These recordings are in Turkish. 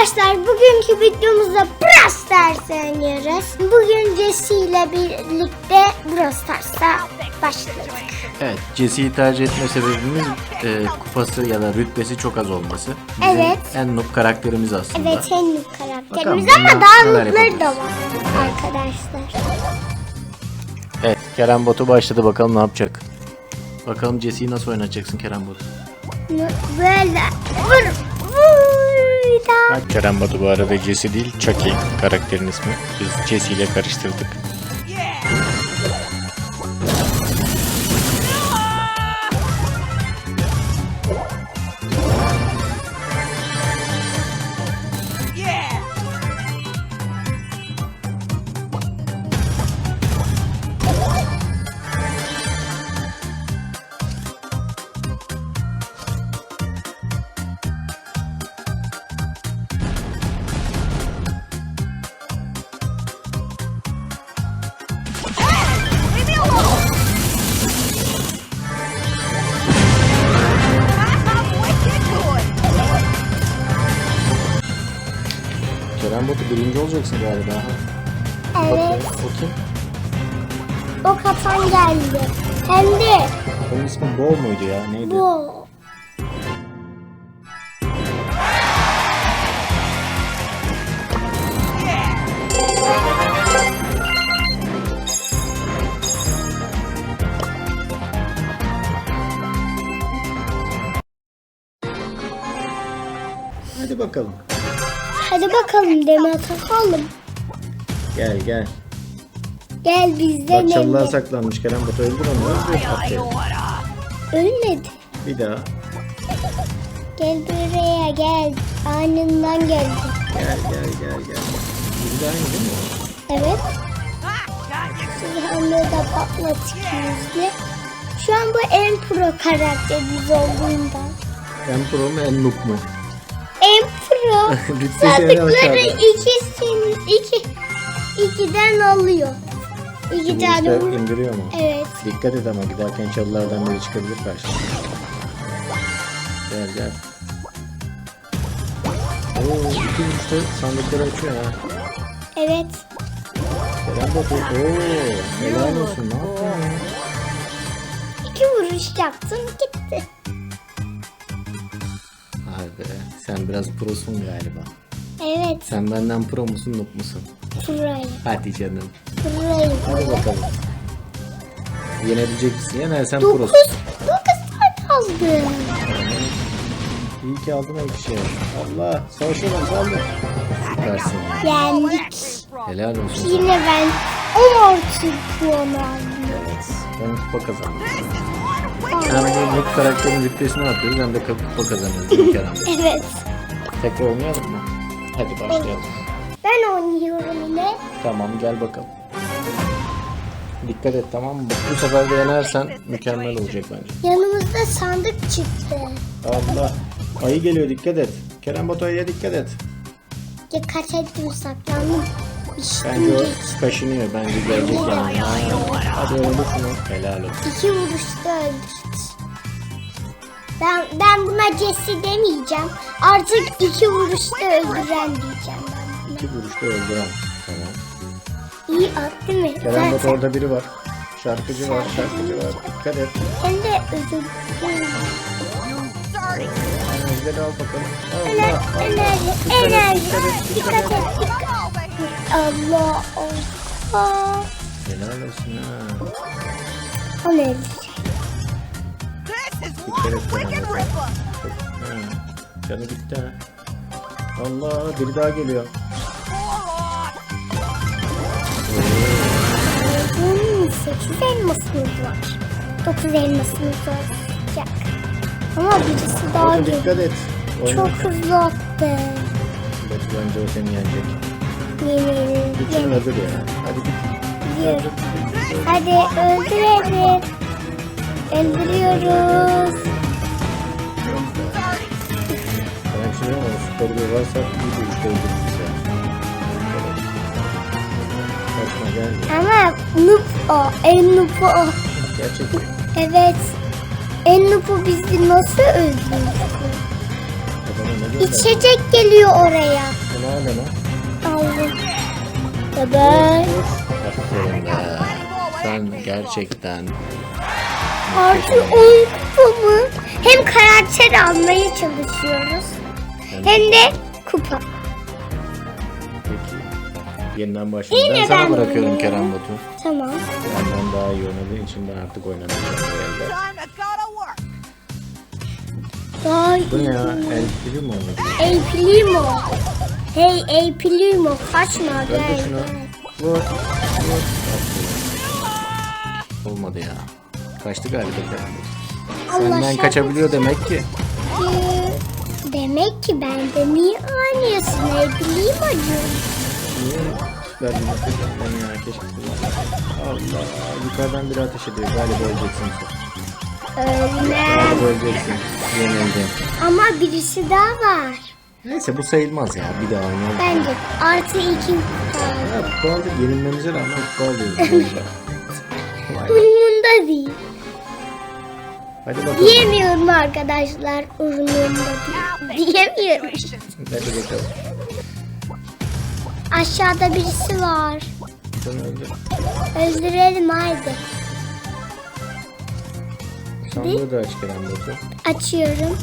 Arkadaşlar bugünkü videomuzda Brawl Stars oynuyoruz. Bugün Jesse ile birlikte Brawl Stars'a başladık. Evet, Jesse'yi tercih etme sebebimiz e, kupası ya da rütbesi çok az olması. Bizim Evet. en noob karakterimiz aslında. Evet en noob karakterimiz Bakalım ama daha noobları da var arkadaşlar. Evet, Kerem Botu başladı bakalım ne yapacak. Bakalım Jesse'yi nasıl oynatacaksın Kerem Botu? Böyle vur vur da. Kerem Botu bu arada Jesse değil, Chucky karakterin ismi. Biz Jesse ile karıştırdık. Birinci olacaksın galiba. Evet O kim? o kafan geldi. Hem de Onun ismi Bol muydu ya? Neydi? bu. Hadi bakalım. Hadi bakalım deme takalım. Gel gel. Gel bizden Bak çalılar elle. saklanmış Kerem Botu öldür onu. Ölmedi. Bir daha. Gel buraya gel. Anından geldi. Gel gel gel gel. Bir daha değil mi? Evet. Sizi de patlatık yüzlü. Şu an bu en pro karakterimiz olduğundan. En pro mu en noob mu? En pro. Rütbesi en Sandıkları aşağıda. ikisin, iki, ikiden alıyor. İki Şimdi tane işte indiriyor mu? Evet. Dikkat et ama giderken çalılardan biri çıkabilir karşına. Gel gel. Oo, iki işte sandıkları açıyor ha. Evet. Kerem Batu. Oo, helal olsun. Ne yapıyorsun ya? İki vuruş yaptım gitti. Sen biraz prosun galiba. Evet. Sen benden pro musun noob musun? Pro'yu. Hadi canım. Pro'yu. Hadi bakalım. Yenebilecek misin? Yenersen Dokuz. prosun. Dokuz tane aldım. İyi ki aldın o kişiye. Allah savaşalım saldır. Süpersin. Yendik. Helal olsun. Yine ben 10 artı puan aldım. Evet. Ben kupa kazandım. Hem bu noob karakterin rütbesini atıyoruz hem de kupa kazanıyoruz. Kere. Evet. Tekrar oynayalım mı? Hadi başlayalım. Ben oynuyorum yine. Tamam gel bakalım. Dikkat et tamam mı? Bu sefer de yenersen mükemmel olacak bence. Yanımızda sandık çıktı. Allah. Ayı geliyor dikkat et. Kerem Batu ayıya dikkat et. Ya kaç ettim saklandım. Bence o kaşınıyor. Bence gelecek yanına. Hadi öldür şunu. Helal olsun. iki vuruşta öldürdü. Ben, ben buna Jesse demeyeceğim. Artık iki vuruşta öldüren diyeceğim ben. İki vuruşta öldüren. Tamam. İyi at değil mi? Kerem Zaten orada biri var. Şarkıcı var, şarkıcı var. Dikkat et. hem de özür Enerjileri al bakalım. Allah, enerji, enerji. Dikkat et, Dikkat et, Allah Allah. Helal olsun ha. O ne? Kerem Batu. Ha, Canı gitti ha. Allah biri daha geliyor. Hmm, 8 elmasımız var. 9 elmasımız olacak. Ama birisi daha Orada geliyor. dikkat et. Oyna. Çok hızlı attı. Bence o seni yenecek. Ederim. öldür ya. Hadi git. Hadi öldürelim. Öldürüyoruz. Ben şimdi ama süper bir varsa bir öldürür bize. Kaçma gel. Ama noob o. En noob o. Gerçekten. Evet. En noob'u bizi nasıl öldürdü? Ne? İçecek geliyor oraya. Bu ne aleme? Aldım. Baba. Aferin be. Sen gerçekten Artı 10 kupa mı? Hem karakter almaya çalışıyoruz. Hem de kupa. peki. Yeniden başlayalım. Ben sana ben bırakıyorum oynuyorum. Kerem Batu. Tamam. Benden daha iyi oynadığın için ben artık oynamayacağım. Daha Bu ne ya? El mi oynadı? Ey Primo. Hey ey Primo kaçma Öldür gel. şunu. Vur. Olmadı ya. Kaçtı galiba. Allah Senden şarkı kaçabiliyor demek ki. Demek ki ben de niye oynuyorsun ey Primo'cum? Niye süper bir nefes ben ya keşke Allah yukarıdan biri ateş ediyor galiba öleceksin sen. Ölmem. Galiba öleceksin. Yenildin. Ama birisi daha var. Neyse bu sayılmaz ya bir daha oynayalım. Bence artı iki kupa. Ya bu arada yenilmemize rağmen. Vay be. Umurumda değil. Hadi bakalım. Diyemiyorum arkadaşlar. Umurumda değil. Diyemiyorum. Hadi bakalım. Aşağıda birisi var. Sen öldür. Öldürelim haydi. Sandığı da aç Kerem Batu. Açıyorum.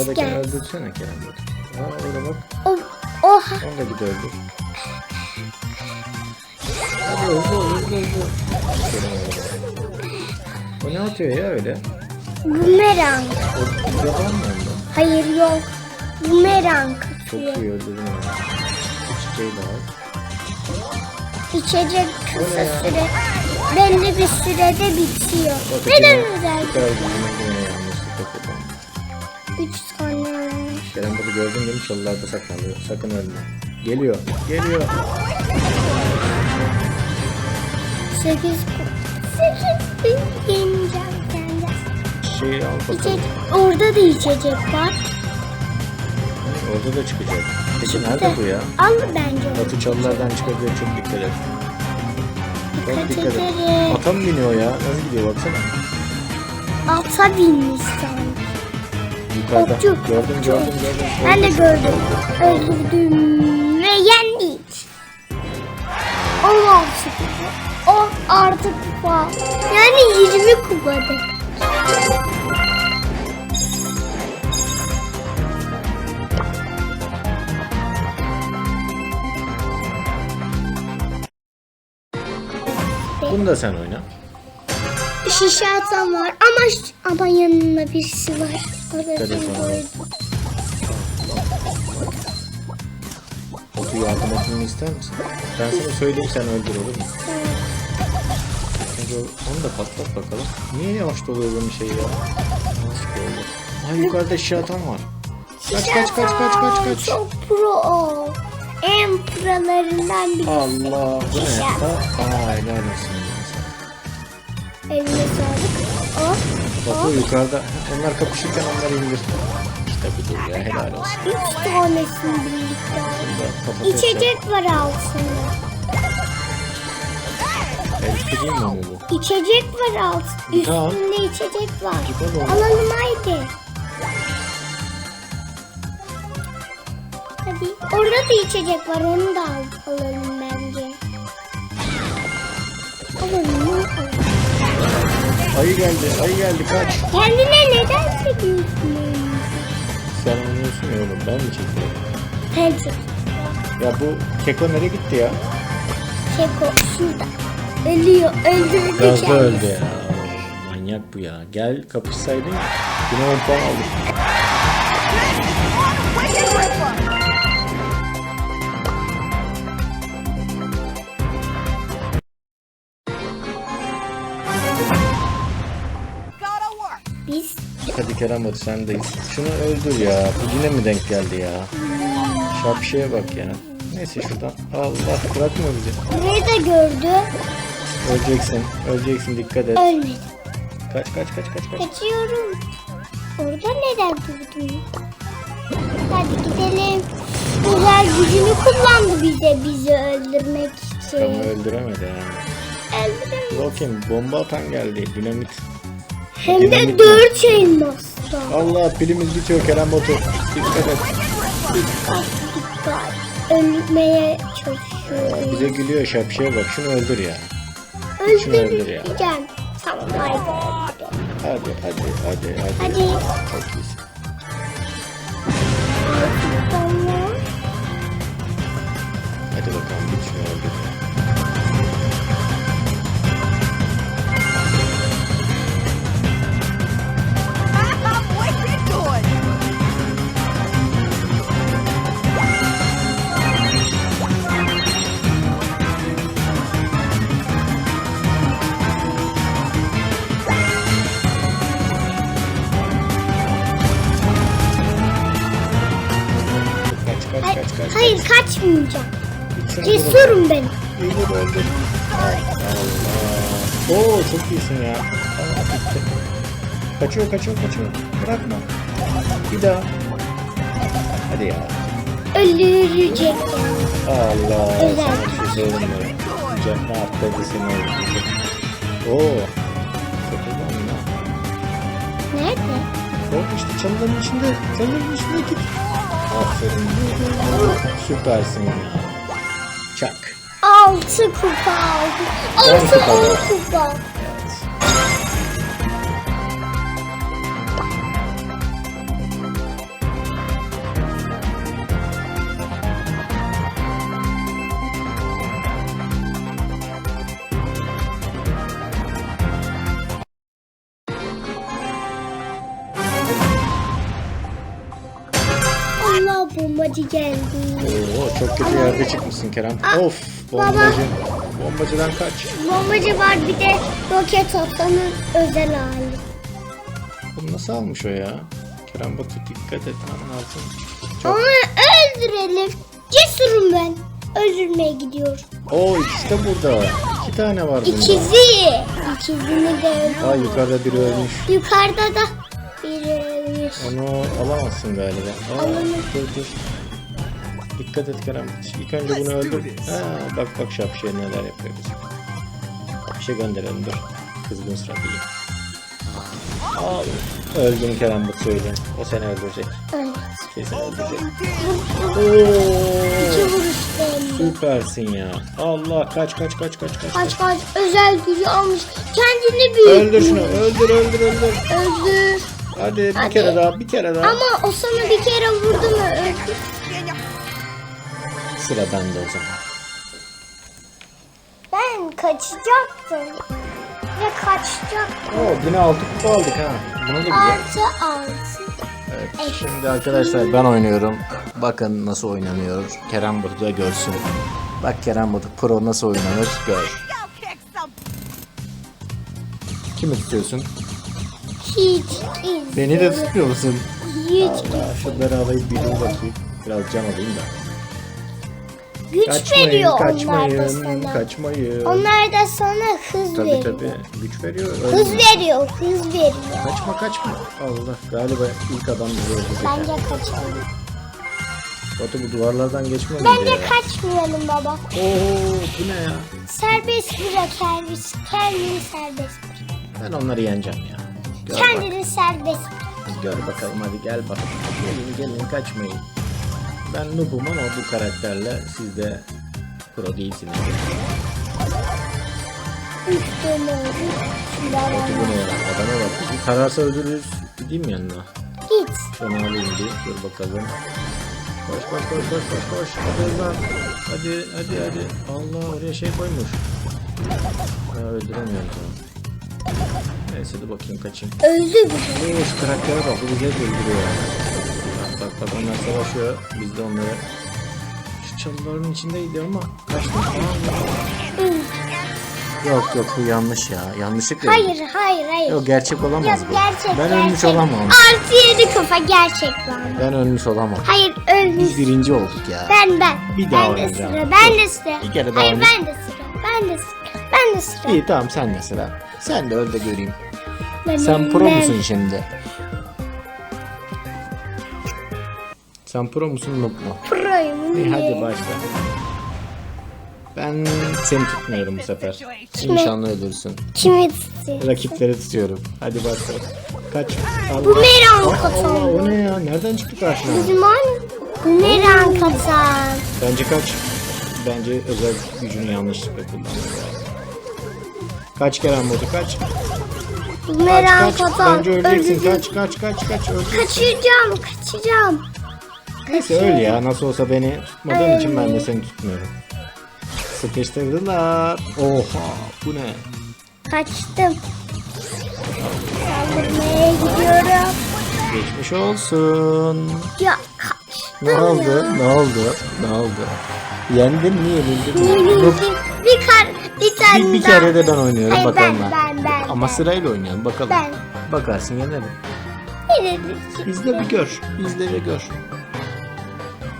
Aşağıdakini gel. öldürsene Kerem. Aa orada bak. O, oha. Onu da git öldür. Hadi hızlı ol hızlı hızlı. Kerem. O ne atıyor ya öyle? Bumerang. O yaban mı onda? Hayır yok. Bumerang Çok iyi öldürdün ya. Çiçeği de al. İçecek kısa süre. Belli bir sürede bitiyor. Neden özel? 3 tane. Kerem bunu gördün değil mi? Çalılarda saklanıyor. Sakın ölme. Geliyor. Geliyor. 8 8 bin yeneceğim kendim. Şeyi al bakalım. Orada da içecek var. Orada da çıkacak. Peki nerede bu ya? Al bence onu. Batı çalılardan çıkabilir çok dikkat et. Çok dikkat et. Ata mı biniyor ya? Nasıl gidiyor baksana. Ata binmiş sanki. Yukarıda. Okçu. Gördüm gördüm gördüm. Ben de gördüm. Öldürdüm ve yendik. 16 kupa. O artı kupa. Yani 20 kupada. Bunu da sen oyna. Şişe atan var ama ama yanında birisi var. Telefon. Batu yardım etmemi ister misin? Ben sana söyleyeyim sen öldür olur mu? Önce onu da patlat bakalım. Niye yavaş doluyor bunun şeyi ya? Nasıl böyle? Ha yukarıda şişe atan var. Kaç Şişe kaç kaç kaç kaç kaç. Çok pro o. En prolarından birisi. Allah bu ne? Ha, aa helal olsun. Eline sağlık. O. Batu yukarıda. Onlar kapışırken onları indir. İşte budur ya helal olsun. Üç tanesini birlikte aldım. İçecek var altında. El kırayım mı bu? İçecek var alt. Tamam. Üstünde içecek var. Gidelim. Alalım haydi. Hadi. Orada da içecek var. Onu da al, alalım Ayı geldi ayı geldi kaç. Kendine neden çekiyorsun? Sen oynuyorsun ya oğlum ben mi çekiyorum? Pencere. Ya bu keko nereye gitti ya? Keko şurada. Ölüyor. Öldürdü Gazda kendisi. öldü ya. Manyak bu ya. Gel kapışsaydın. Yine 10 puan aldık. Kerem Batu sendeyiz. Şunu öldür ya. Bu yine mi denk geldi ya? Şapşeye bak ya. Neyse şuradan. Allah bırakma bizi. da gördü. Öleceksin. Öleceksin dikkat et. Ölmedi. Kaç kaç kaç kaç kaç. Kaçıyorum. Orada neden durdun? Hadi gidelim. özel gücünü kullandı bize bizi öldürmek Ama için. öldüremedi yani. Öldüremedi. Bakayım bomba atan geldi. Dinamit. Hem Dinamit de dört elmasla. Allah pilimiz bitiyor Kerem Batu. Dikkat et. Dikkat dikkat. Ölmeye çalışıyor. Bize gülüyor şapşaya bak. Şunu öldür ya. şunu öldür ya. Öldüreceğim. Tamam haydi. Hadi hadi hadi hadi. Hadi. Çok iyisin. Hadi bakalım git şunu öldür. Kaç kaç Hayır, kaç kaç. hayır kaçmayacağım. Cesurum ben. Öldür öldür. Allah. Oo çok iyisin ya. Kaçıyor kaçıyor kaçıyor. Bırakma. Bir daha. Hadi ya. Öldürecek. Allah. Özel. Sana bir şey söyleyeyim mi? Cennet atladı seni öldürecek. Oo. Çok ya. Nerede? Bak işte çalıların içinde. Çalıların içinde git. Aferin. Süpersin ya. Çak. Altı kupa aldım. On Altı kupa. on kupa. Geldi. Oo çok kötü yerde çıkmışsın Kerem. of bombacı. baba. Bombacıdan kaç. Bombacı var bir de roket atanın özel hali. Bunu nasıl almış o ya? Kerem Batu dikkat et aman altın. Çok... Onu öldürelim. Cesurum ben. Öldürmeye gidiyorum. Oo ikisi de burada. İki tane var bunda. İkizi. İkizini de öldürdüm. Aa yukarıda biri ölmüş. Yukarıda da biri ölmüş. Onu alamazsın galiba. Aa, Alamam. dur dur. Dikkat et Kerem. İlk önce bunu öldür. Ha, bak bak şapşaya neler yapıyor bizim. Bir şey gönderelim dur. Kızgın surat iyi. Al. Öldün Kerem Batu söyleyeyim. O seni öldürecek. Evet. Kesin öldürecek. İki Oo, vuruş beğendim. süpersin ya. Allah kaç kaç kaç kaç kaç. Kaç kaç özel gücü almış. Kendini büyütmüş. Öldür şunu. Öldür öldür öldür. Öldür. Hadi bir Hadi. kere daha bir kere daha. Ama o sana bir kere vurdu mu öldür. Sıra bende o zaman. Ben kaçacaktım. Ve kaçacaktım. Oo yine altı kupa aldık ha. Bunu da güzel. Artı altı. Evet, şimdi arkadaşlar ben oynuyorum. Bakın nasıl oynanıyor. Kerem Batu da görsün. Bak Kerem Batu Pro nasıl oynanır gör. Kimi tutuyorsun? Hiç izledim. Beni de tutuyor musun? Hiç Allah şunları alayım bir dur bakayım. Biraz can alayım da. Güç Kaçmayın, veriyor onlar da kaçmayın, sana. kaçmayın. Onlar da sana hız Tabii veriyor. tabii güç veriyor. Hız Öldürün. veriyor, hız veriyor. Kaçma kaçma. Allah galiba ilk adam bizi öldürecek. Bence ha. kaçalım. Batu bu duvarlardan geçme Bence ya? kaçmayalım baba. Oo bu ne ya? Serbest bırak kendini, kendini serbest bırak. Ben onları yeneceğim ya. Bak. Kendini serbest bırak. Gör bakalım hadi gel bak. Gelin gelin kaçmayın. Ben noobum ama bu karakterle siz de pro değilsiniz. Bu ne ya? Adama bak. Bir kararsa öldürürüz. Gideyim mi yanına? Git. Şunu alayım bir. Dur bakalım. Koş koş koş koş koş koş. Hadi lan. Hadi hadi hadi. Allah oraya şey koymuş. Ha, öldüremiyorum tamam. Neyse dur bakayım kaçayım. Öldü. Oo, şu karaktere bak. Bu bizi hep öldürüyor. Bak bak onlar savaşıyor. Biz de onları... Şu çalıların içindeydi ama kaçtı. Yok yok bu yanlış ya. Yanlışlıkla. Hayır, hayır, hayır. Yok gerçek olamaz Yok, bu. gerçek, ben gerçek. ölmüş olamam. Artı yedi kafa gerçek lan. Ben ölmüş olamam. Hayır, ölmüş. Biz birinci olduk ya. Ben ben. Bir daha ben de oynayacağım. sıra. Ben de sıra. Bir kere daha Hayır oyna. ben de sıra. Ben de sıra. Ben de sıra. İyi tamam sen de sıra. Sen de öl de göreyim. Ben- Sen pro ben- musun şimdi? Sen pro musun noob mu? Pro'yum. İyi hadi başla. Ben seni tutmuyorum bu sefer. İnşallah ölürsün. Kimi tutuyor? Rakipleri tutuyorum. Hadi başla. Kaç. Allah. Bumerang Aa, katan. o ne ya? Nereden çıktı karşına? Bizim aynı. Bumerang katan. Bence kaç. Bence özel gücünü yanlışlıkla kullandı. Kaç Kerem modu kaç. Kaç Bumerang kaç. Bence öleceksin. Kaç kaç kaç kaç. Öleceksin. Kaçacağım, kaçacağım. Neyse öl ya. Nasıl olsa beni tutmadığın için ben de seni tutmuyorum. Sıkıştırdılar. Oha bu ne? Kaçtım. Saldırmaya gidiyorum. Geçmiş olsun. Ya kaçtım Ne ya. oldu? Ne oldu? Ne oldu? Yendin mi yenildin mi? Bir kar, bir tane Bir, bir daha. kere de ben oynuyorum Hayır, bakalım. ben, ben, ben, Ama ben. sırayla oynayalım bakalım. Ben. Bakarsın yenerim. Yenildim. İzle bir gör. İzle ve gör.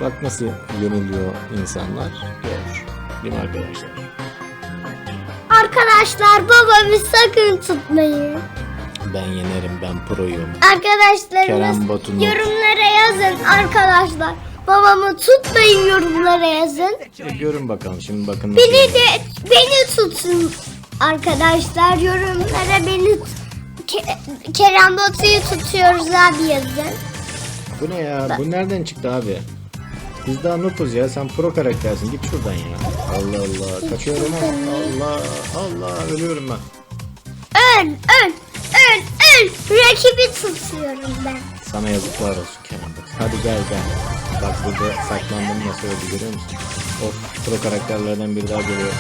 Bak nasıl yeniliyor insanlar. Gör. Değil mi arkadaşlar? Arkadaşlar babamı sakın tutmayın. Ben yenerim. Ben proyum. Kerem Batu'nun- yorumlara yazın arkadaşlar. Babamı tutmayın yorumlara yazın. E, görün bakalım şimdi bakın nasıl Beni de beni tutun arkadaşlar yorumlara beni t- Ke- Kerem Batu'yu tutuyoruz abi yazın. Bu ne ya? Bu nereden çıktı abi? Biz daha noobuz ya. Sen pro karaktersin. Git şuradan ya. Allah Allah. Kaçıyorum ama. Allah Allah. Ölüyorum ben. Öl öl öl öl rakibi tutuyorum ben. Sana yazıklar olsun Kerem bak. Hadi gel gel. Bak burada saklandım nasıl öldü görüyor musun? Of pro karakterlerden biri daha geliyor.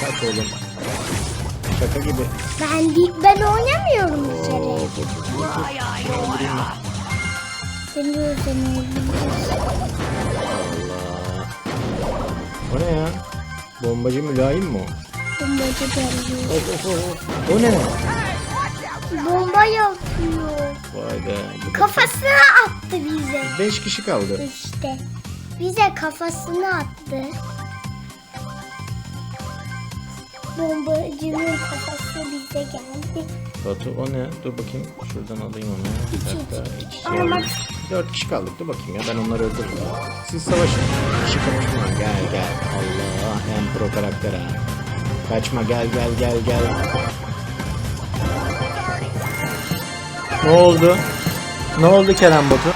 Kaç oğlum. Şaka gibi. Ben ben oynamıyorum bir Oo, kere. dur, dur, dur, dur. Öldüreyim? Seni öldürüyorum. O ne ya? Bombacı mülayim mi o? Bombacı geliyor. Of of of. O ne? Bomba yapıyor. Vay be. Kafasına attı bize. Beş kişi kaldı. İşte. Bize kafasına attı. Bombacının kafası bize geldi. Batu o ne? Dur bakayım. Şuradan alayım onu. Bir dakika. Alayım. Dört kişi kaldık. Dur bakayım ya. Ben onları öldürürüm. Siz savaşın. Kişi konuşma. Gel gel. Allah. En pro karakter ha. Kaçma gel gel gel gel. Ne oldu? Ne oldu Kerem Batu?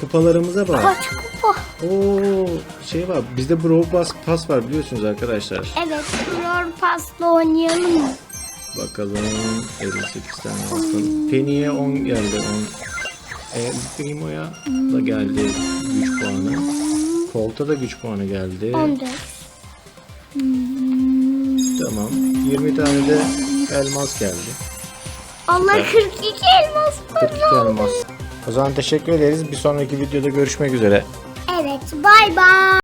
Kupalarımıza bak. Kaç kupa? Oo şey var. Bizde Brawl Pass, Pass var biliyorsunuz arkadaşlar. Evet. Flor pasla oynayalım mı? Bakalım 58 tane altın. Penny'e 10 geldi 10. E, Primo'ya da geldi güç puanı. Colt'a da güç puanı geldi. 14. Tamam. 20 tane de elmas geldi. Allah 42 elmas 42 elmas. O zaman teşekkür ederiz. Bir sonraki videoda görüşmek üzere. Evet. Bay bay.